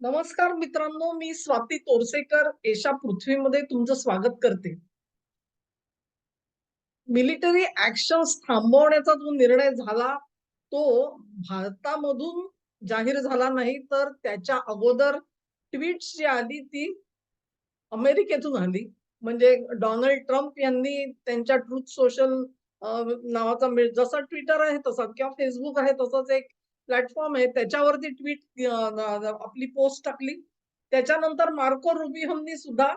नमस्कार मित्रांनो मी स्वाती तोरसेकर एशा पृथ्वीमध्ये तुमचं स्वागत करते. मिलिटरी ऍक्शन थांबवण्याचा जो निर्णय झाला तो भारतामधून जाहीर झाला नाही तर त्याच्या अगोदर ट्विट जी आली ती अमेरिकेतून आली. म्हणजे डोनाल्ड ट्रम्प यांनी त्यांच्या ट्रुथ सोशल नावाचा जसा ट्विटर आहे तसा किंवा फेसबुक आहे तसंच एक प्लॅटफॉर्म आहे त्याच्यावरती ट्विट आपली पोस्ट टाकली. त्याच्यानंतर मार्को रुबिहमनी सुद्धा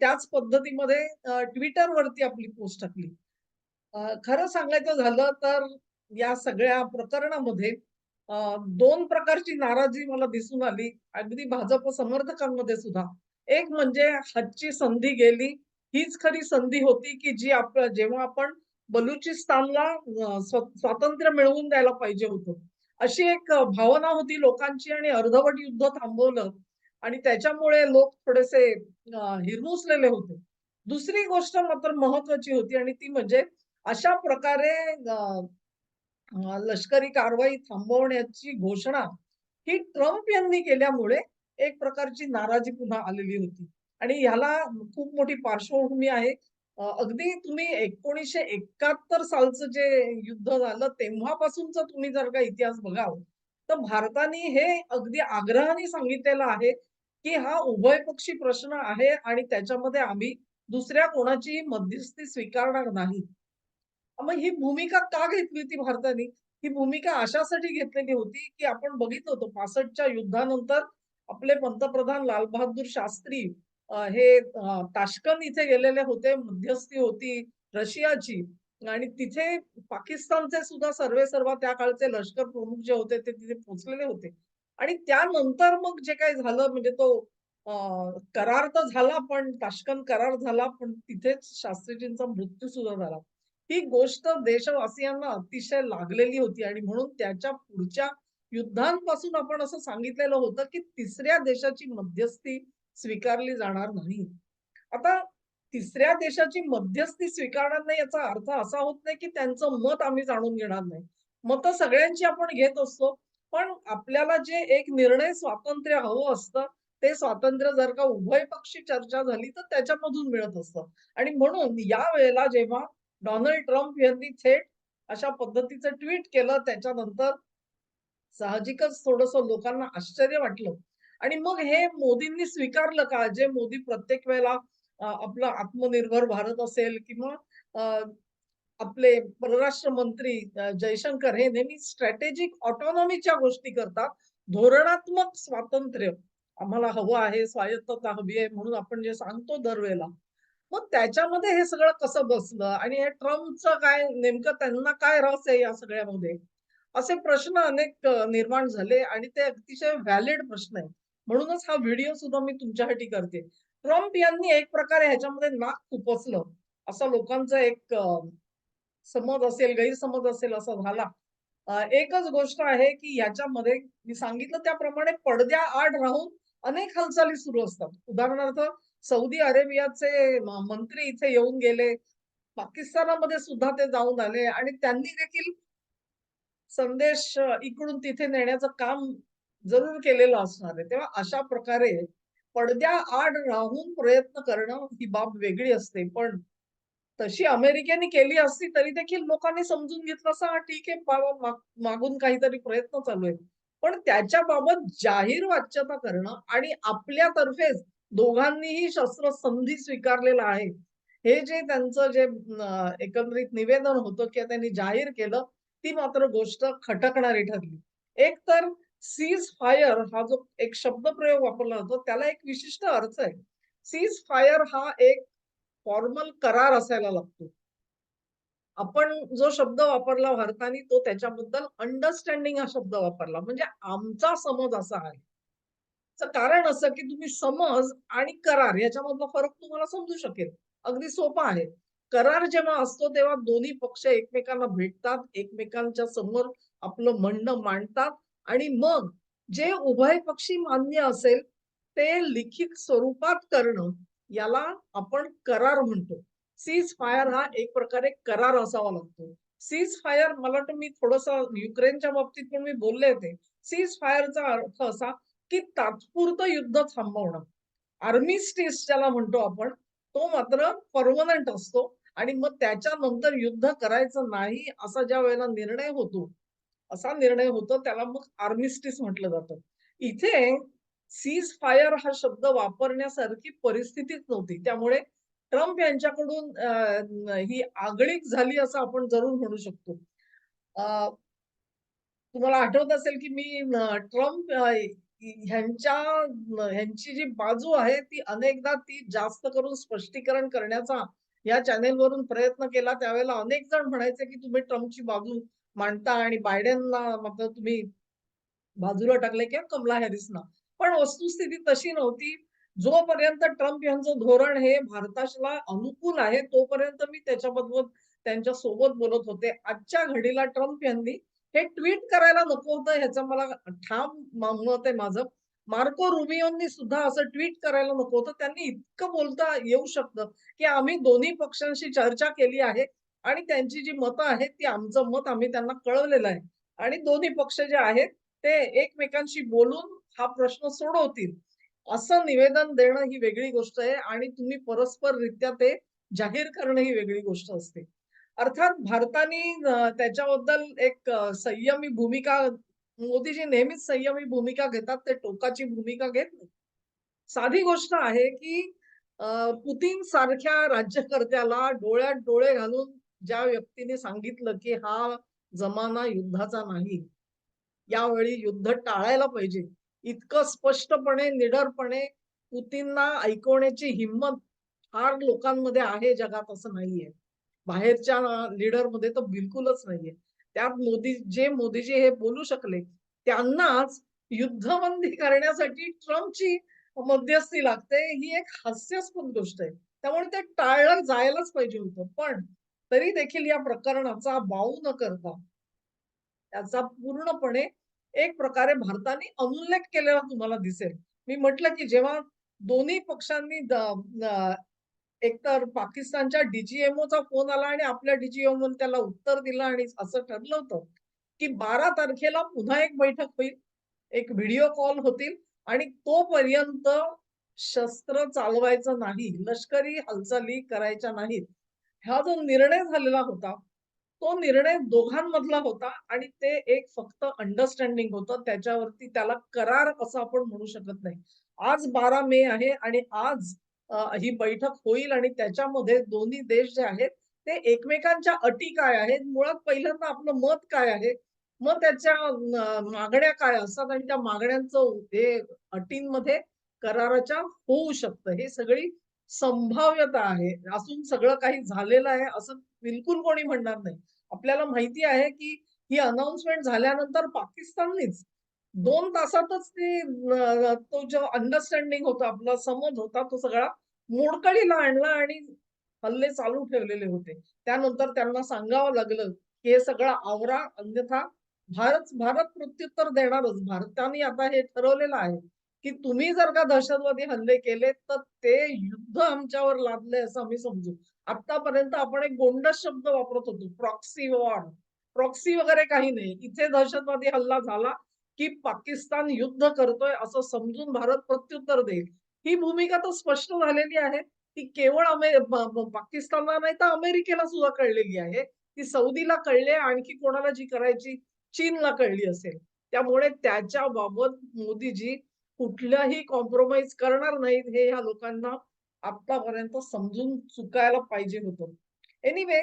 त्याच पद्धतीमध्ये ट्विटरवरती आपली पोस्ट टाकली. खरं सांगायचं झालं तर या सगळ्या प्रकरणामध्ये दोन प्रकारची नाराजी मला दिसून आली. अगदी भाजप समर्थकांमध्ये सुद्धा. एक म्हणजे हातची संधी गेली. हीच खरी संधी होती की जी आप जेव्हा आपण बलुचिस्तानला स्वातंत्र्य मिळवून द्यायला पाहिजे होतं. अशी एक भावना होती लोकांची आणि अर्धवट युद्ध थांबवलं आणि त्याच्यामुळे लोक थोडेसे हिरमुसलेले होते. दुसरी गोष्ट मात्र महत्वाची होती आणि ती म्हणजे अशा प्रकारे लष्करी कारवाई थांबवण्याची घोषणा ही ट्रम्प यांनी केल्यामुळे एक प्रकारची नाराजी पुन्हा आलेली होती. आणि ह्याला खूप मोठी पार्श्वभूमी आहे. अगदी तुम्ही एकोणीसशे एकाहत्तर सालचं जे युद्ध झालं तेव्हापासूनचा तुम्ही जर का इतिहास बघाल तर भारताने हे अगदी आग्रहाने सांगितलेलं आहे की हा उभयपक्षी प्रश्न आहे आणि त्याच्यामध्ये आम्ही दुसऱ्या कोणाची मध्यस्थी स्वीकारणार नाही मग ही भूमिका का घेतली होती भारताने? ही भूमिका अशासाठी घेतलेली होती, की आपण बघितलं होतं 65च्या युद्धानंतर आपले पंतप्रधान लालबहादूर शास्त्री हे अ, इथे गेलेले होते. मध्यस्थी होती रशियाची आणि तिथे पाकिस्तानचे सुद्धा सर्वे सर्वा त्या काळचे लष्कर प्रमुख जे होते ते तिथे पोहोचलेले होते. आणि त्यानंतर मग जे काही झालं म्हणजे तो करार तर झाला पण ताश्कंद करार झाला, पण तिथेच शास्त्रीजींचा मृत्यू सुद्धा झाला. ही गोष्ट देशवासियांना अतिशय लागलेली होती आणि म्हणून त्याच्या पुढच्या युद्धांपासून आपण असं सांगितलेलं होतं, की तिसऱ्या देशाची मध्यस्थी स्वीकारली जाणार नाही. आता तिसऱ्या देशाची मध्यस्थी स्वीकारणार नाही याचा अर्थ असा होत नाही, की त्यांचं मत आम्ही जाणून घेणार नाही. मतं सगळ्यांची आपण घेत असतो. पण आपल्याला जे एक निर्णय स्वातंत्र्य हवं असतं, ते स्वातंत्र्य जर का उभयपक्षी चर्चा झाली, तर त्याच्यामधून मिळत असतं. आणि म्हणून या वेळेला जेव्हा डोनाल्ड ट्रम्प यांनी थेट अशा पद्धतीचं ट्विट केलं त्याच्यानंतर साहजिकच थोडस लोकांना आश्चर्य वाटलं आणि मग हे मोदींनी स्वीकारलं का? जे मोदी प्रत्येक वेळेला आपलं आत्मनिर्भर भारत असेल किंवा आपले परराष्ट्र मंत्री जयशंकर हे नेहमी स्ट्रॅटेजिक ऑटोनॉमीच्या गोष्टी करतात. धोरणात्मक स्वातंत्र्य आम्हाला हवं आहे, स्वायत्तता हवी आहे म्हणून आपण जे सांगतो दरवेळेला. मग त्याच्यामध्ये हे सगळं कसं बसलं आणि हे ट्रम्पचं काय नेमकं त्यांना काय रस आहे या सगळ्यामध्ये? असे प्रश्न अनेक निर्माण झाले आणि ते अतिशय व्हॅलिड प्रश्न आहेत. म्हणूनच हा व्हिडिओ सुद्धा मी तुमच्यासाठी करते. ट्रम्प यांनी एक प्रकारे ह्याच्यामध्ये नाक खुपसलं, असा लोकांचा एक समज असेल, गैरसमज असेल असा झाला. एकच गोष्ट आहे, की याच्यामध्ये मी सांगितलं त्याप्रमाणे पडद्याआड राहून अनेक हालचाली सुरू असतात. उदाहरणार्थ सौदी अरेबियाचे मंत्री इथे येऊन गेले. पाकिस्तानामध्ये सुद्धा ते जाऊन आले आणि त्यांनी देखील संदेश इकडून तिथे नेण्याचं काम जरूर केलेलं असणार आहे. तेव्हा अशा प्रकारे पडद्या आड राहून प्रयत्न करणं ही बाब वेगळी असते. पण तशी अमेरिकेने केली असती तरी देखील लोकांनी समजून घेतलं असं, हा ठीक आहे बाबा मागून काहीतरी प्रयत्न चालू आहे." पण त्याच्याबाबत जाहीर वाच्यता करणं आणि आपल्यातर्फेच दोघांनीही शस्त्र संधी स्वीकारलेला आहे. हे जे त्यांचं जे एकंदरीत निवेदन होतं किंवा त्यांनी जाहीर केलं, ती मात्र गोष्ट खटकणारी ठरली. एक तर सीज फायर हा जो एक शब्द प्रयोग वापरला जातो, त्याला एक विशिष्ट अर्थ आहे. सीज फायर हा एक फॉर्मल करार असायला लागतो. आपण जो शब्द वापरला भारताने तो त्याच्याबद्दल अंडरस्टँडिंग हा शब्द वापरला. म्हणजे आमचा समज असा आहे. कारण असं, की तुम्ही समज आणि करार याच्यामधला फरक तुम्हाला समजू शकेल. अगदी सोपा आहे. करार जेव्हा असतो तेव्हा दोन्ही पक्ष एकमेकांना भेटतात, एकमेकांच्या समोर आपलं म्हणणं मांडतात आणि मग जे उभयपक्षी मान्य असेल, ते लिखित स्वरूपात करणं याला आपण करार म्हणतो. सीज फायर हा एक प्रकारे करार असावा लागतो. सीज फायर मला वाटतं मी थोडंसं युक्रेनच्या बाबतीत पण मी बोलले होते. सीज फायरचा अर्थ असा, की तात्पुरतं युद्ध थांबवणं. आर्मी आर्मिस्टिस ज्याला म्हणतो आपण, तो मात्र परमनंट असतो आणि मग त्याच्यानंतर युद्ध करायचं नाही असा ज्या वेळेला निर्णय होतो, असा निर्णय होतो त्याला मग आर्मिस्टिस म्हटलं जातं. इथे सीज फायर हा शब्द वापरण्यासारखी परिस्थितीच नव्हती. त्यामुळे ट्रम्प यांच्याकडून ही आगळीक झाली असं आपण जरूर म्हणू शकतो. तुम्हाला आठवत असेल की मी ट्रम्प ह्यांच्या ह्यांची जी बाजू आहे ती अनेकदा ती जास्त करून स्पष्टीकरण करण्याचा या चॅनेलवरून प्रयत्न केला. त्यावेळेला अनेक जण म्हणायचे की तुम्ही ट्रम्पची बाजू मांडता आणि बायडेनला मात्र तुम्ही बाजूला टाकले किंवा कमला हॅरिसना. पण वस्तुस्थिती तशी नव्हती. जोपर्यंत ट्रम्प यांचं धोरण हे भारताला अनुकूल आहे, तोपर्यंत मी त्याच्याबद्दल त्यांच्यासोबत बोलत होते. आजच्या घडीला ट्रम्प यांनी हे ट्वीट करायला नको होतं ह्याचं मला ठाम मत आहे माझं. मार्को रुमियोंनी सुद्धा असं ट्विट करायला नको होतं. त्यांनी इतकं बोलता येऊ शकतं, की आम्ही दोन्ही पक्षांशी चर्चा केली आहे आणि त्यांची जी मतं आहेत, ती आमचं मत आम्ही त्यांना कळवलेलं आहे आणि दोन्ही पक्ष जे आहेत, ते एकमेकांशी बोलून हा प्रश्न सोडवतील. असं निवेदन देणं ही वेगळी गोष्ट आहे आणि तुम्ही परस्पररित्या ते जाहीर करणं ही वेगळी गोष्ट असते. अर्थात भारताने त्याच्याबद्दल एक संयमी भूमिका मोदीजी नेहमीच संयमी भूमिका घेतात. ते टोकाची भूमिका घेत नाही साधी गोष्ट आहे, की पुतीन सारख्या राज्यकर्त्याला डोळ्यात डोळे घालून ज्या व्यक्तीने सांगितलं, की हा जमाना युद्धाचा नाही. यावेळी युद्ध टाळायला पाहिजे. इतकं स्पष्टपणे, निडरपणे पुतींना ऐकवण्याची हिंमत फार लोकांमध्ये आहे जगात असं नाहीये. बाहेरच्या लीडरमध्ये तर बिलकुलच नाहीये. त्यात मोदी जे मोदीजी हे बोलू शकले, त्यांनाच युद्धबंदी करण्यासाठी ट्रम्पची मध्यस्थी लागते, ही एक हास्यास्पद गोष्ट आहे. त्यामुळे ते टाळलं जायलाच पाहिजे होतं. पण तरी देखील या प्रकरणाचा बाऊ न करता त्याचा पूर्णपणे एक प्रकारे भारताने अनुल्लेख केलेला तुम्हाला दिसेल. मी म्हटलं, की जेव्हा दोन्ही पक्षांनी एकतर पाकिस्तानच्या डीजीएमओचा फोन आला आणि आपल्या डीजीएमओ त्याला उत्तर दिलं आणि असं ठरलं होतं, की 12 तारखेला पुन्हा एक बैठक होईल. एक व्हिडिओ कॉल होतील आणि तोपर्यंत शस्त्र चालवायचं नाही, लष्करी हालचाली करायच्या नाहीत. हा जो निर्णय झालेला होता, तो निर्णय दोघांमधला होता आणि ते एक फक्त अंडरस्टँडिंग होतं. त्याच्यावरती त्याला करार असं आपण म्हणू शकत नाही. आज 12 मे आहे आणि आज ही बैठक होईल आणि त्याच्यामध्ये दोन्ही देश जे आहेत, ते एकमेकांच्या अटी काय आहेत, मुळात पहिल्यांदा आपलं मत काय आहे, मग त्याच्या मागण्या काय असतात आणि त्या मागण्यांचं हे अटींमध्ये कराराच्या होऊ शकतं. हे सगळी संभाव्यता आहे. असून सगळं काही झालेलं आहे असं बिलकुल कोणी म्हणणार नाही. आपल्याला माहिती आहे, की ही अनाउन्समेंट झाल्यानंतर पाकिस्ताननीच दोन तासातच ती तो जो अंडरस्टँडिंग होता, आपला समज होता, तो सगळा मोडकळीला आणला आणि हल्ले चालू ठेवलेले होते. त्यानंतर त्यांना सांगावं लागलं, की हे सगळं आवरा, अन्यथा भारत भारत प्रत्युत्तर देणारच. भारताने आता हे ठरवलेलं आहे, की तुम्ही जर का दहशतवादी हल्ले केले, तर ते युद्ध आमच्यावर लादले असं आम्ही समजू. आतापर्यंत आपण एक गोंडस शब्द वापरत होतो, प्रॉक्सी वॉर. प्रॉक्सी वगैरे काही नाही. इथे दहशतवादी हल्ला झाला, की पाकिस्तान युद्ध करतोय असं समजून भारत प्रत्युत्तर देईल. ही भूमिका तर स्पष्ट झालेली आहे. ती केवळ पाकिस्तानला नाही तर अमेरिकेला सुद्धा कळलेली आहे. ती सौदीला कळली आणखी कोणाला जी करायची चीनला कळली असेल. त्यामुळे त्याच्याबाबत मोदीजी कुठल्याही कॉम्प्रोमाइज करणार नाहीत हे ह्या लोकांना आतापर्यंत समजून चुकायला पाहिजे होतं. एनिवे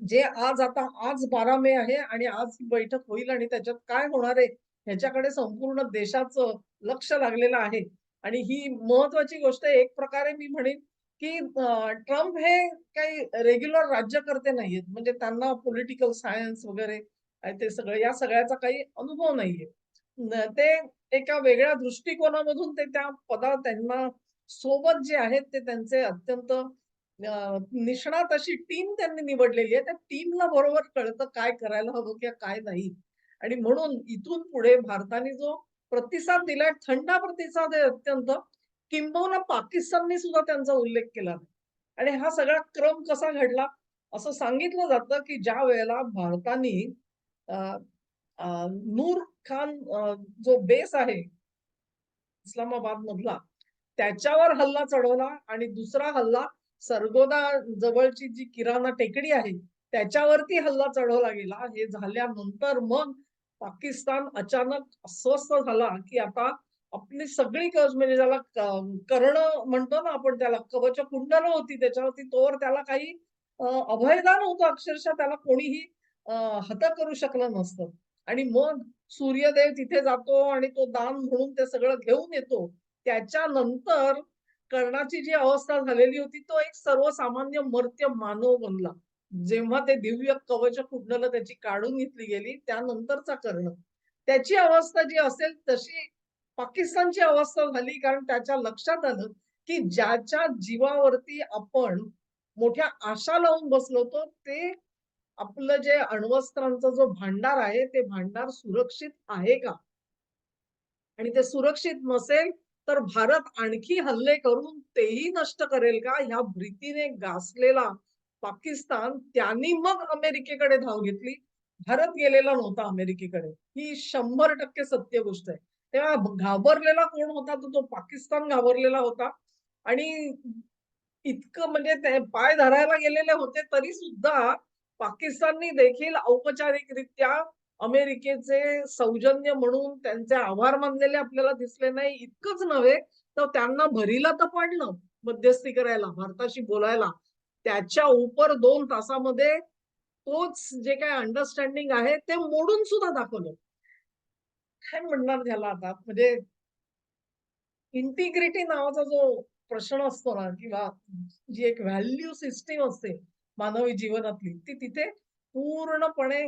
जे आज आता आज 12 मे आहे आणि आज बैठक होईल आणि त्याच्यात काय होणार आहे ह्याच्याकडे संपूर्ण देशाचं लक्ष लागलेलं आहे. आणि ही महत्वाची गोष्ट एक प्रकारे मी म्हणेन, की ट्रम्प हे काही रेग्युलर राज्यकर्ते नाहीयेत. म्हणजे त्यांना पॉलिटिकल सायन्स वगैरे ते सगळं या सगळ्याचा काही अनुभव नाहीये. ते एका वेगळ्या दृष्टिकोनामधून ते त्या पदा त्यांना सोबत जे आहेत ते त्यांचे अत्यंत निष्णात अशी टीम त्यांनी निवडलेली आहे. त्या टीमला बरोबर कळतं काय करायला हवं किंवा काय नाही. आणि म्हणून इथून पुढे भारताने जो प्रतिसाद दिलाय, थंडा प्रतिसाद आहे अत्यंत. किंबहुना पाकिस्तानने सुद्धा त्यांचा उल्लेख केला आणि हा सगळा क्रम कसा घडला? असं सांगितलं जातं, की ज्या वेळेला भारताने नूर खान जो बेस आहे, इस्लामाबाद मधला त्याच्यावर हल्ला चढवला आणि दुसरा हल्ला सरगोदा जवळची जी किराणा टेकडी आहे त्याच्यावरती हल्ला चढवला गेला. हे झाल्यानंतर मग पाकिस्तान अचानक अस्वस्थ झाला की आता आपली सगळी कवच म्हणजे ज्याला कर्ण म्हणतो ना आपण त्याला कवच कुंडल होती त्याच्यावरती तोवर त्याला काही अभयदान होतं. अक्षरशः त्याला कोणीही हत करू शकलं नसतं. आणि मग सूर्यदेव तिथे जातो आणि तो दान म्हणून ते सगळं घेऊन येतो. त्याच्यानंतर कर्णाची जी अवस्था झालेली होती तो एक सर्वसामान्य मर्त्य मानव बनला. जेव्हा ते दिव्य कवच कुंडल त्याची काढून घेतली गेली त्यानंतरचा कर्ण. त्याची अवस्था जी असेल तशी पाकिस्तानची अवस्था झाली कारण त्याच्या लक्षात आलं की ज्याच्या जीवावरती आपण मोठ्या आशा लावून बसलो होतो ते आपलं जे अण्वस्त्रांचा जो भांडार आहे ते भांडार सुरक्षित आहे का? आणि ते सुरक्षित नसेल तर भारत आणखी हल्ले करून तेही नष्ट करेल का? ह्या भीतीने गासलेला पाकिस्तान त्यांनी मग अमेरिकेकडे धाव घेतली. भारत गेलेला नव्हता अमेरिकेकडे. ही शंभर टक्के सत्य गोष्ट आहे. तेव्हा घाबरलेला कोण होता तर तो पाकिस्तान घाबरलेला होता. आणि इतकं म्हणजे ते पाय धरायला गेलेले होते तरी सुद्धा पाकिस्ताननी देखील औपचारिकरित्या अमेरिकेचे सौजन्य म्हणून त्यांचे आभार मानलेले आपल्याला दिसले नाही इतकंच नव्हे तर त्यांना भरीला तर पडलं मध्यस्थी करायला भारताशी बोलायला. त्याच्या उपर दोन तासामध्ये तोच जे काय अंडरस्टँडिंग आहे ते मोडून सुद्धा दाखवलं. काय म्हणणार त्याला आता? म्हणजे इंटिग्रिटी नावाचा जो प्रश्न असतो ना किंवा जी एक व्हॅल्यू सिस्टीम असते मानवी जीवनातली ती तिथे पूर्णपणे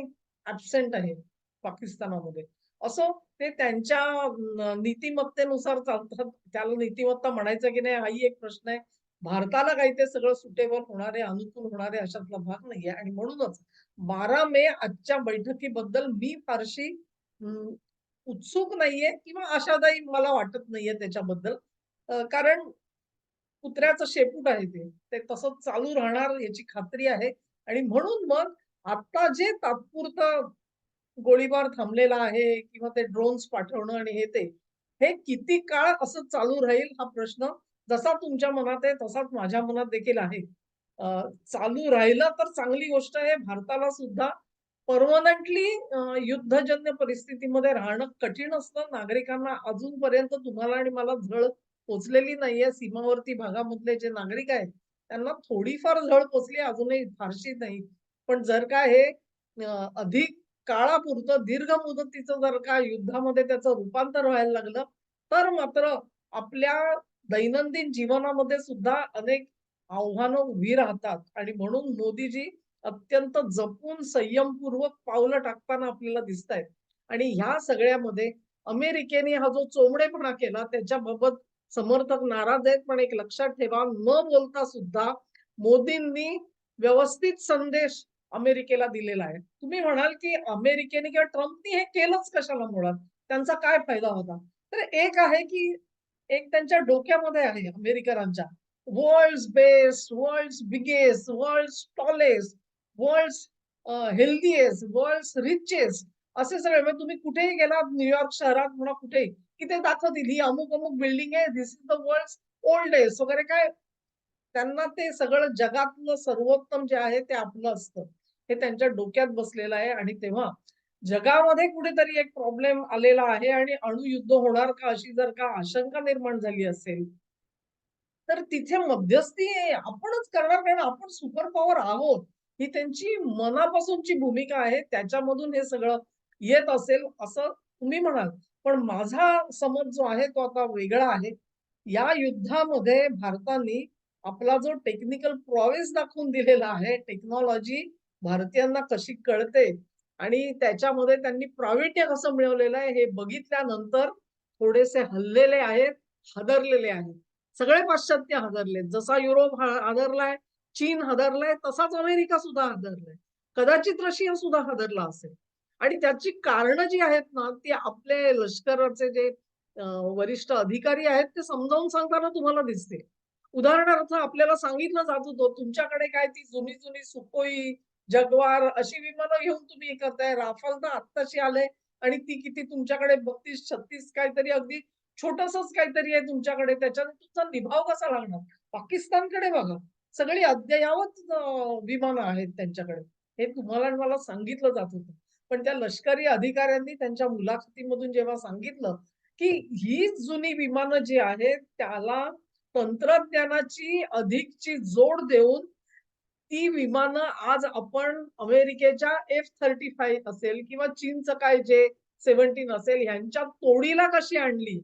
ऍबसेंट आहे पाकिस्तानामध्ये. असो ते त्यांच्या नीतिमत्तेनुसार चालतात. त्याला नीतिमत्ता म्हणायचं की नाही हाही एक प्रश्न आहे. भारताला काही ते सगळं सुटेबल होणारे अनुकूल होणारे अशातला भाग नाहीये. आणि म्हणूनच बारा मे आजच्या बैठकीबद्दल मी फारशी उत्सुक नाहीये किंवा आशादायी मला वाटत नाहीये त्याच्याबद्दल. कारण कुत्र्याचं शेपूट आहे ते. ते तसंच चालू राहणार याची खात्री आहे. आणि म्हणून मग आता जे तात्पुरतं गोळीबार थांबलेला आहे किंवा ते ड्रोन्स पाठवणं आणि हे ते हे किती काळ असं चालू राहील हा प्रश्न जसा तुमच्या मनात आहे तसाच माझ्या मनात देखील आहे. चालू राहिलं तर चांगली गोष्ट आहे. भारताला सुद्धा परमनंटली युद्धजन्य परिस्थितीमध्ये राहणं कठीण असतं. नागरिकांना अजूनपर्यंत तुम्हाला आणि मला झळ पोचलेली नाहीये. सीमावर्ती भागामधले जे नागरिक आहेत त्यांना थोडीफार झळ पोचली अजूनही फारशी नाही. पण जर का हे अधिक काळापुरतं दीर्घ मुदतीचं जर का युद्धामध्ये त्याचं रूपांतर व्हायला लागलं तर मात्र आपल्या दैनंदिन जीवनामध्ये सुद्धा अनेक आव्हानं उभी राहतात. आणि म्हणून मोदीजी अत्यंत जपून संयमपूर्वक पावलं टाकताना आपल्याला दिसत आहेत आणि ह्या सगळ्यामध्ये अमेरिकेने हा जो चोमडेपणा केला त्याच्याबाबत समर्थक नाराज आहेत पण एक लक्षात ठेवा न बोलता सुद्धा मोदींनी व्यवस्थित संदेश अमेरिकेला दिलेला आहे. तुम्ही म्हणाल की अमेरिकेने किंवा ट्रम्पनी हे केलंच कशाला मुळात? त्यांचा काय फायदा होता? तर एक आहे की एक त्यांच्या डोक्यामध्ये आहे अमेरिकनांच्या world best world biggest world tallest world healthiest world richest असे सगळे म्हणजे तुम्ही कुठेही गेलात न्यूयॉर्क शहरात म्हणा कुठेही की ते दाखवतील. ही अमुक अमुक बिल्डिंग आहे. This is the world oldest वगैरे काय? त्यांना ते सगळं जगातलं सर्वोत्तम जे आहे ते आपलं असतं. हे त्यांच्या डोक्यात बसलेलं आहे. आणि तेव्हा जगामध्ये कुठेतरी एक प्रॉब्लेम आलेला आहे आणि अणुयुद्ध होणार का? अशी जर का आशंका निर्माण झाली असेल तर तिथे मध्यस्थी आपणच करणार कारण आपण सुपर पॉवर आहोत. ही त्यांची मनापासूनची भूमिका आहे. त्याच्यामधून हे सगळं येत असेल असं तुम्ही म्हणाल. पण माझा समज जो आहे तो आता वेगळा आहे. या युद्धामध्ये भारताने आपला जो टेक्निकल प्रॉवेस दाखवून दिलेला आहे टेक्नॉलॉजी भारतीयांना कशी कळते आणि त्याच्यामध्ये त्यांनी प्रावीण्य कसं मिळवलेलं आहे हे बघितल्यानंतर थोडेसे हल्लेले आहेत हादरलेले आहेत. सगळे पाश्चात्य हादरले जसा युरोप हादरलाय चीन हादरलाय तसाच अमेरिका सुद्धा हादरलाय. कदाचित रशिया सुद्धा हादरला असेल. आणि त्याची कारणं जी आहेत ना ती आपले लष्कराचे जे वरिष्ठ अधिकारी आहेत ते समजावून सांगताना तुम्हाला दिसते उदाहरणार्थ आपल्याला सांगितलं जात होतं तुमच्याकडे काय ती जुनी जुनी सुकोई जगवार अशी विमानं घेऊन तुम्ही करताय? राफाल तर आत्ताशी आले आणि ती किती तुमच्याकडे बत्तीस छत्तीस काहीतरी अगदी छोटसच काहीतरी आहे तुमच्याकडे त्याच्याने तुमचा निभाव कसा लागणार? पाकिस्तानकडे बघा. सगळी अद्ययावत विमानं आहेत त्यांच्याकडे. हे तुम्हाला आणि मला सांगितलं जात होतं. पण त्या लष्करी अधिकाऱ्यांनी त्यांच्या मुलाखतीमधून जेव्हा सांगितलं की ही जुनी विमानं जी आहेत त्याला तंत्रज्ञानाची अधिकची जोड देऊन ती विमानं आज आपण अमेरिकेच्या एफ थर्टी फाईव्ह असेल किंवा चीनचं काय जे सेव्हन्टीन असेल ह्यांच्या तोडीला कशी आणली?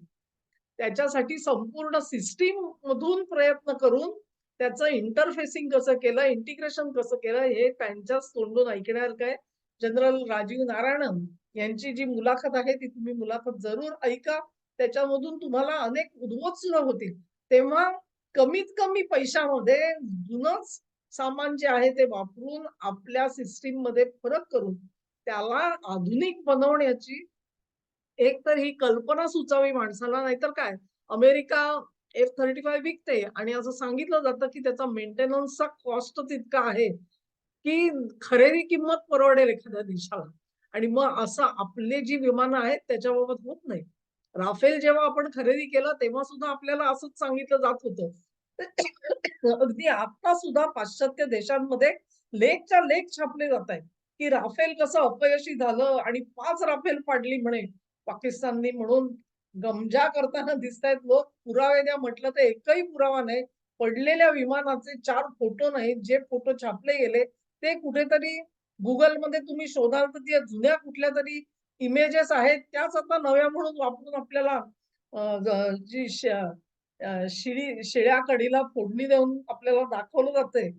त्याच्यासाठी संपूर्ण सिस्टीम मधून प्रयत्न करून त्याचं इंटरफेसिंग कसं केलं इंटिग्रेशन कसं केलं हे त्यांच्याच तोंडून ऐकण्यासारखं आहे जनरल राजीव नारायणन यांची जी मुलाखत आहे ती तुम्ही मुलाखत जरूर ऐका. त्याच्यामधून तुम्हाला अनेक उद्भवत होतील. तेव्हा कमीत कमी पैशामध्ये जुनच सामान जे आहे ते वापरून आपल्या सिस्टीममध्ये फरक करून त्याला आधुनिक बनवण्याची एक तर ही कल्पना सुचावी माणसाला नाहीतर काय? अमेरिका एफ थर्टी फाय विकते आणि असं सांगितलं जातं की त्याचा मेंटेनन्सचा कॉस्ट तितका आहे. की खरेदी किंमत परवडेल एखाद्या देशाला. आणि मग असं आपले जी विमानं आहेत त्याच्याबाबत होत नाही. राफेल जेव्हा आपण खरेदी केलं तेव्हा सुद्धा आपल्याला असंच सांगितलं जात होतं. अगदी आता सुद्धा पाश्चात्य देशांमध्ये लेखच्या लेख छापले जात आहेत. की राफेल कसं अपयशी झालं आणि पाच राफेल पाडली म्हणे. पाकिस्ताननी म्हणून गमजा करताना दिसत आहेत लोक. पुरावे द्या म्हटलं तर एकही पुरावा नाही. पडलेल्या विमानाचे चार फोटो नाहीत. जे फोटो छापले गेले ते कुठेतरी गुगलमध्ये तुम्ही शोधाल तर त्या जुन्या कुठल्या तरी इमेजेस आहेत त्याच आता नव्या म्हणून वापरून आपल्याला जी शिळी शिळ्या कडीला फोडणी देऊन आपल्याला दाखवलं जाते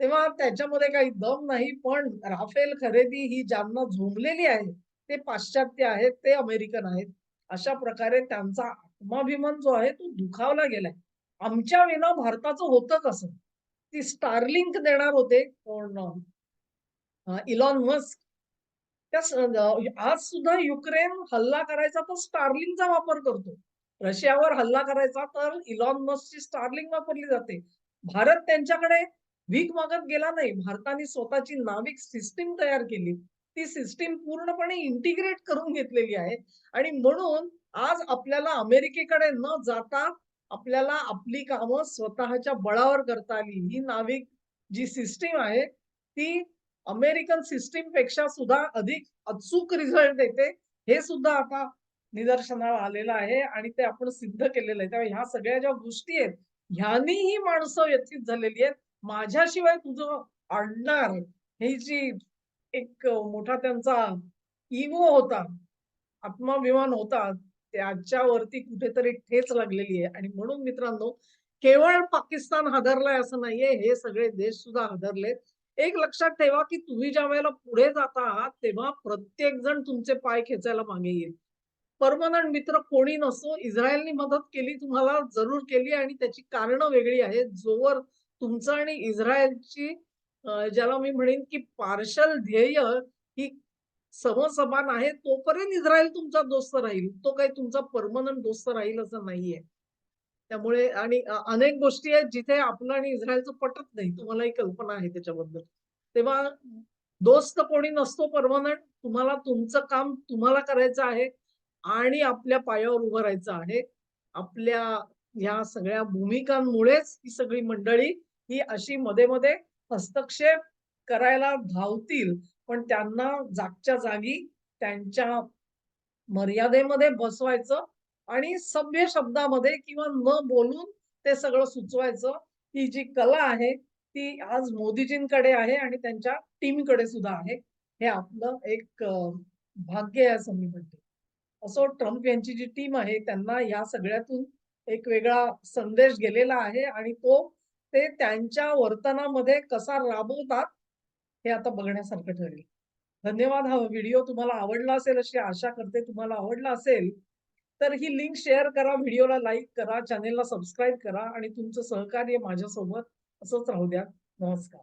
तेव्हा त्याच्यामध्ये काही दम नाही पण राफेल खरेदी ही ज्यांना झोंबलेली आहे ते पाश्चात्य आहेत ते अमेरिकन आहेत. अशा प्रकारे त्यांचा आत्माभिमान जो आहे तो दुखावला गेलाय. आमच्या विना भारताचं होतं कसं? ती स्टारलिंक देणार होते कोण इलॉन मस्क त्या आज सुद्धा युक्रेन हल्ला करायचा तर स्टार्लिंगचा वापर करतो. रशियावर हल्ला करायचा तर इलॉन मस्कची स्टार्लिंग वापरली जाते. भारत त्यांच्याकडे भीक मागत गेला नाही. भारताने स्वतःची नाविक सिस्टीम तयार केली. ती सिस्टीम पूर्णपणे इंटिग्रेट करून घेतलेली आहे. आणि म्हणून आज आपल्याला अमेरिकेकडे न जाता आपल्याला आपली कामं स्वतःच्या बळावर करता आली. ही नाविक जी सिस्टीम आहे ती अमेरिकन सिस्टीमपेक्षा सुद्धा अधिक अचूक रिझल्ट देते हे सुद्धा आता निदर्शनाला आलेलं आहे आणि ते आपण सिद्ध केलेलं आहे. त्यामुळे ह्या सगळ्या ज्या गोष्टी आहेत ह्यानीही माणसं व्यथित झालेली आहेत. माझ्याशिवाय तुझं आणणार ही जी एक मोठा त्यांचा इगो होता आत्माभिमान होता त्याच्यावरती कुठेतरी ठेच लागलेली आहे. आणि म्हणून मित्रांनो केवळ पाकिस्तान हादरलाय असं नाहीये हे सगळे देश सुद्धा हादरलेत. एक लक्षात ठेवा की तुम्ही ज्या वेळेला पुढे जाता आहात तेव्हा प्रत्येक जण तुमचे पाय खेचायला मागे येईल. परमनंट मित्र कोणी नसो इस्रायलनी मदत केली तुम्हाला जरूर केली आणि त्याची कारणं वेगळी आहेत. जोवर तुमचं आणि इस्रायलची ज्याला मी म्हणेन की पार्शल ध्येय ही समसमान आहे तोपर्यंत इस्रायल तुमचा दोस्त राहील. तो काही तुमचा परमनंट दोस्त राहील असं नाहीये. त्यामुळे आणि अनेक गोष्टी आहेत जिथे आपलं आणि इस्रायलचं पटत नाही. तुम्हाला ही कल्पना आहे त्याच्याबद्दल. तेव्हा दोस्त कोणी नसतो परमनंट. तुम्हाला तुमचं काम तुम्हाला करायचं आहे आणि आपल्या पायावर उभं राहायचं आहे. आपल्या ह्या सगळ्या भूमिकांमुळेच ही सगळी मंडळी ही अशी मध्ये मध्ये हस्तक्षेप करायला धावतील. पण त्यांना जागच्या जागी त्यांच्या मर्यादेमध्ये बसवायचं आणि सभ्य शब्दामध्ये किंवा न बोलून ते सगळं सुचवायचं. ही जी कला आहे ती आज मोदीजींकडे आहे आणि त्यांच्या टीमकडे सुद्धा आहे. हे आपलं एक भाग्य आहे असं मी म्हणते असो ट्रम्प यांची जी टीम आहे त्यांना या सगळ्यातून एक वेगळा संदेश गेलेला आहे आणि तो ते त्यांच्या वर्तनामध्ये कसा राबवतात हे आता बघण्यासारखं ठरेल. धन्यवाद. हा व्हिडिओ तुम्हाला आवडला असेल अशी आशा करते. तुम्हाला आवडला असेल तर ही लिंक शेअर करा व्हिडिओला लाईक करा चॅनेलला सबस्क्राईब करा आणि तुमचं सहकार्य माझ्यासोबत असंच राहू द्या. नमस्कार.